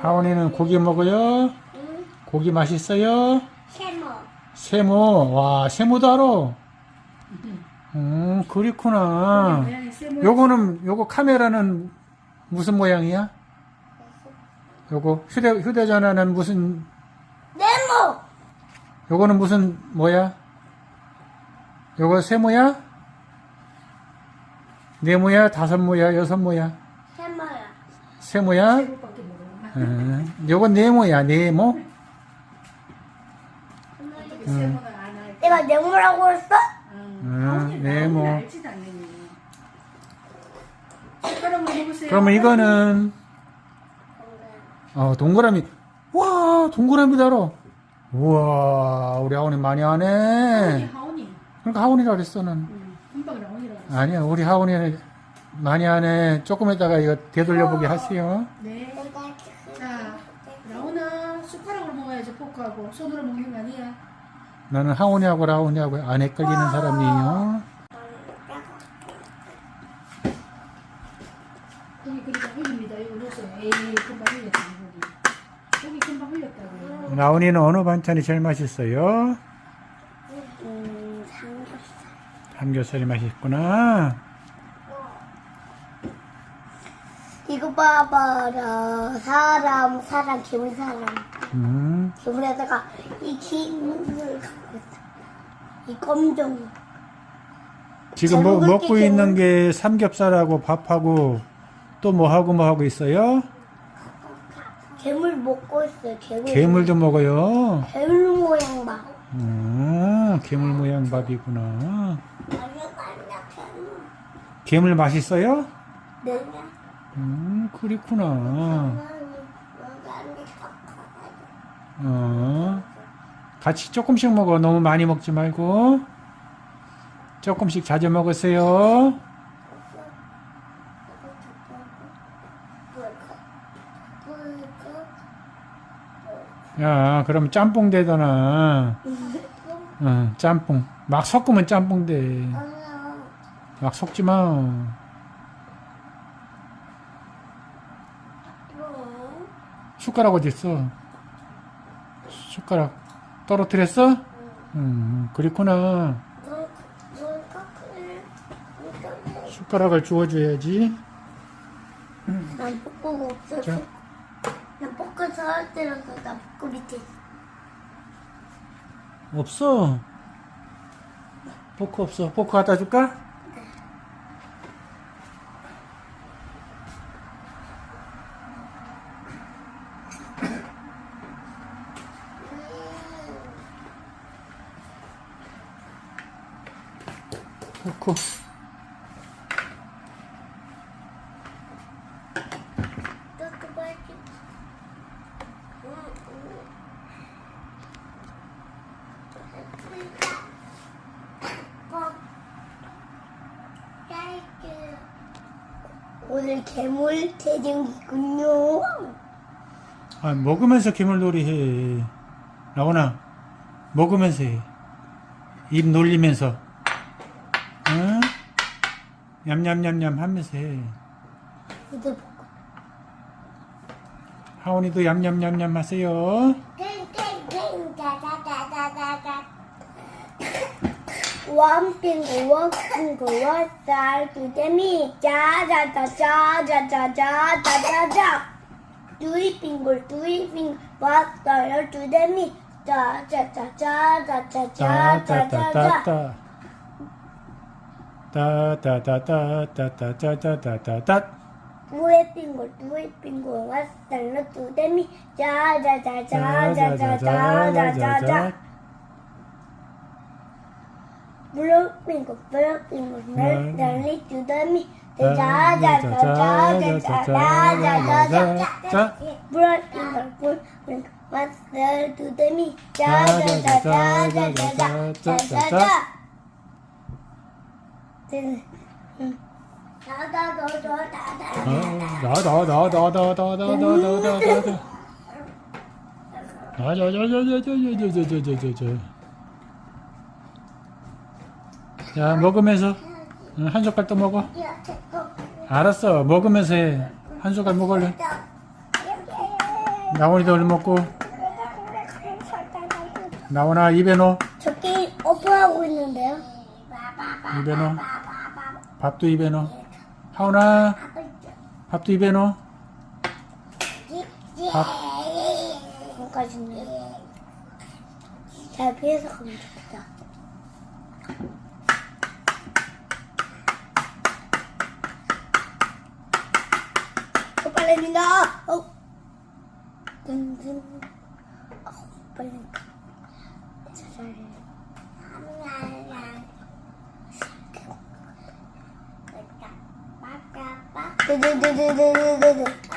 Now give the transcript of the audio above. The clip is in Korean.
하원이는 고기 먹어요? 응. 고기 맛있어요? 세모. 세모. 와, 세모도 알아? 응. 음, 그렇구나. 요거는, 요거 카메라는 무슨 모양이야? 요거 휴대, 휴대전화는 무슨? 네모! 요거는 무슨, 뭐야? 요거 세모야? 네 모야, 다섯 모야, 여섯 모야, 해마야. 세 모야. 음, 요건 네 모야, 네 모. 응. 음. 내가 네모라고 했어? 음, 음 네 모. 그러면 이거는 어 동그라미. 와 동그라미 다뤄. 우와 우리 아원이 많이 하네. 하오니 하오니. 그러니까 하원이라 그랬어 는. 아니야 우리 하원이 많이 안에 조금 있다가 이거 되돌려보기 하세요 네. 자, 나훈아 숟가락으로 먹어야지 포크하고 손으로 먹는 거 아니야. 나는 하원이하고 라온이하고 안에 끌리는 사람이에요 여기 그러니까 흘립니다. 이거 놓으세요. 에이 금방 흘렸다 여기 금방 흘렸다고요. 라온이는 어느 반찬이 제일 맛있어요? 삼겹살이 맛있구나. 이거 봐봐라. 사람, 사람, 기분 사람. 음. 기분에다가 이 기분을 갖고 있다. 이 검정. 지금 뭐, 먹고 게 있는 게 삼겹살하고 밥하고 또 뭐하고 뭐하고 있어요? 괴물 먹고 있어요. 괴물. 괴물도 먹어요. 괴물 모양 막. 음. 괴물 모양 밥이구나. 괴물 맛있어요? 네. 음, 그렇구나. 어. 같이 조금씩 먹어. 너무 많이 먹지 말고. 조금씩 자주 먹으세요. 야, 그럼 짬뽕 되잖아. 어, 짬뽕. 막 섞으면 짬뽕 돼. 막 섞지 마. 숟가락 어디 있어? 숟가락 떨어뜨렸어? 응. 그렇구나. 숟가락을 주워줘야지. 난 뽀뽀가 없어서. 자. 난 뽀뽀 사왔대라서 나 뽀뽀 밑에 있어. 없어. 포크 없어. 포크 갖다 줄까? 포크. 오늘 괴물 대륙이군요. 아, 먹으면서 괴물놀이 해. 라오나, 먹으면서 해. 입 놀리면서. 어? 응? 얌얌얌얌 하면서 해. 이제 먹고. 하온이도 얌얌얌얌 하세요. 팽팽팽 다다다다다다. 원핑구워 핑구워 쌀두개미 짜자자자자자자자자 두이핑굴 두이핑굴 왔어요 두개미 짜자자자자자자자자자 따따따따따따따따따따따 두이핑굴 두이핑굴 왔어요 두개미 짜자자자자자자자자자 blue wrinkles, blue wrinkles, nurse darling to the me. The ja ja ja ja ja ja ja ja ja ja. Blue wrinkles, blue wrinkles, what's there to the me? Ja ja ja ja ja ja ja ja ja. Then. 자, 먹으면서 응, 한 젓갈 또 먹어. 야, 알았어. 먹으면서 해. 한 숟갈 먹을래? 나원이도 얼른 먹고. 나원아, 입에 넣어. 저기 오픈하고 있는데요. 입에 넣어. 밥도 입에 넣어. 하은아, 밥도 입에 넣어. 밥. 여기까지는 잘 피해서 가면 좋겠다. 어, 빨리 민다. 어. 든든. 어, 빨리. 잘해. 드드드드드드드.